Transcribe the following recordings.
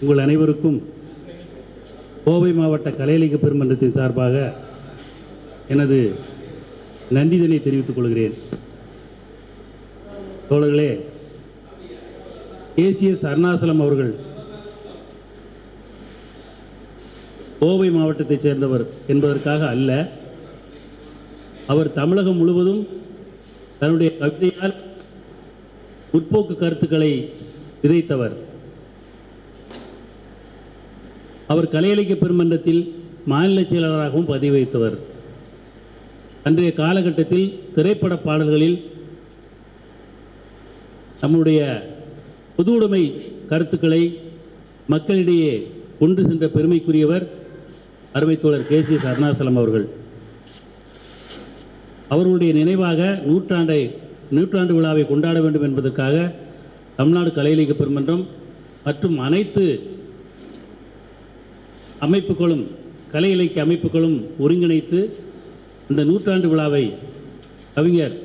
உங்கள் அனைவருக்கும் கோவை மாவட்ட கலை பெருமன்றத்தின் சார்பாக எனது நன்றிதனை தெரிவித்துக் கொள்கிறேன். தோழர்களே ஏசிஎஸ் அருணாசலம் அவர்கள் கோவை மாவட்டத்தைச் சேர்ந்தவர் என்பதற்காக அல்ல அவர் தமிழகம் முழுவதும் தன்னுடைய கவிதையால் முற்போக்கு கருத்துக்களை விதைத்தவர். அவர் கலை பெருமன்றத்தில் மாநில செயலாளராகவும் பதிவு வைத்தவர் அன்றைய காலகட்டத்தில் திரைப்பட பாடல்களில் நம்முடைய பொதுவுடைமை கருத்துக்களை மக்களிடையே கொண்டு சென்ற பெருமைக்குரியவர் அருமைத்தோழர் கே சி அருணாசலம் அவர்கள். அவர்களுடைய நினைவாக நூற்றாண்டை நூற்றாண்டு விழாவை கொண்டாட வேண்டும் என்பதற்காக தமிழ்நாடு கலை பெருமன்றம் மற்றும் அனைத்து அமைப்புகளும் கலை இலக்கிய அமைப்புகளும் ஒருங்கிணைத்து இந்த நூற்றாண்டு விழாவை கவிஞர்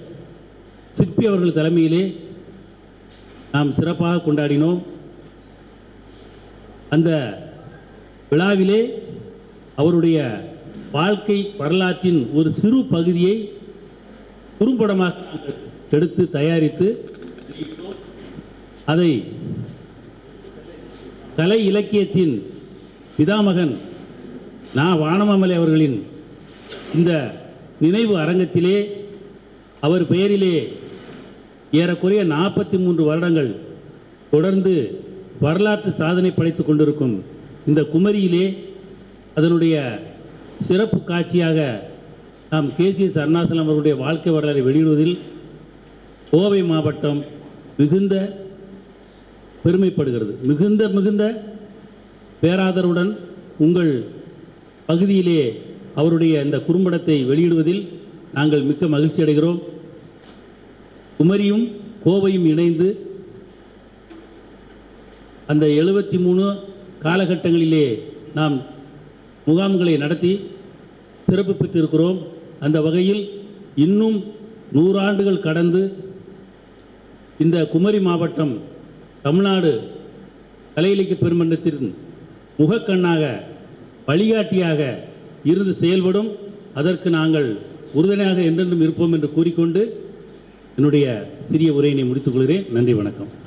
சிற்பி அவர்கள் தலைமையிலே நாம் சிறப்பாக கொண்டாடினோம். அந்த விழாவிலே அவருடைய வாழ்க்கை வரலாற்றின் ஒரு சிறு பகுதியை குறும்படமாக எடுத்து தயாரித்து அதை கலை இலக்கியத்தின் பிதாமகன் நான் வானமாமலை அவர்களின் இந்த நினைவு அரங்கத்திலே அவர் பெயரிலே ஏறக்குறைய நாற்பத்தி மூன்று வருடங்கள் தொடர்ந்து வரலாற்று சாதனை படைத்துக் கொண்டிருக்கும் இந்த குமரியிலே அதனுடைய சிறப்பு காட்சியாக நாம் கேசிஎஸ் அருணாசலம் அவர்களுடைய வாழ்க்கை வரலாறை வெளியிடுவதில் கோவை மாவட்டம் மிகுந்த பெருமைப்படுகிறது. மிகுந்த மிகுந்த பேராதரவுடன் உங்கள் பகுதியிலே அவருடைய இந்த குறும்படத்தை வெளியிடுவதில் நாங்கள் மிக்க மகிழ்ச்சி அடைகிறோம். குமரியும் கோவையும் இணைந்து அந்த எழுபத்தி மூணு காலகட்டங்களிலே நாம் முகாம்களை நடத்தி சிறப்பு பெற்றிருக்கிறோம். அந்த வகையில் இன்னும் நூறாண்டுகள் கடந்து இந்த குமரி மாவட்டம் தமிழ்நாடு கலை இலக்கிய பெருமன்றத்தின் முகக்கண்ணாக வழிகாட்டியாக இருந்து செயல்படும். அதற்கு நாங்கள் உறுதுணையாக என்றென்றும் இருப்போம் என்று கூறிக்கொண்டு என்னுடைய சிறிய உரையினை முடித்துக் கொள்கிறேன். நன்றி வணக்கம்.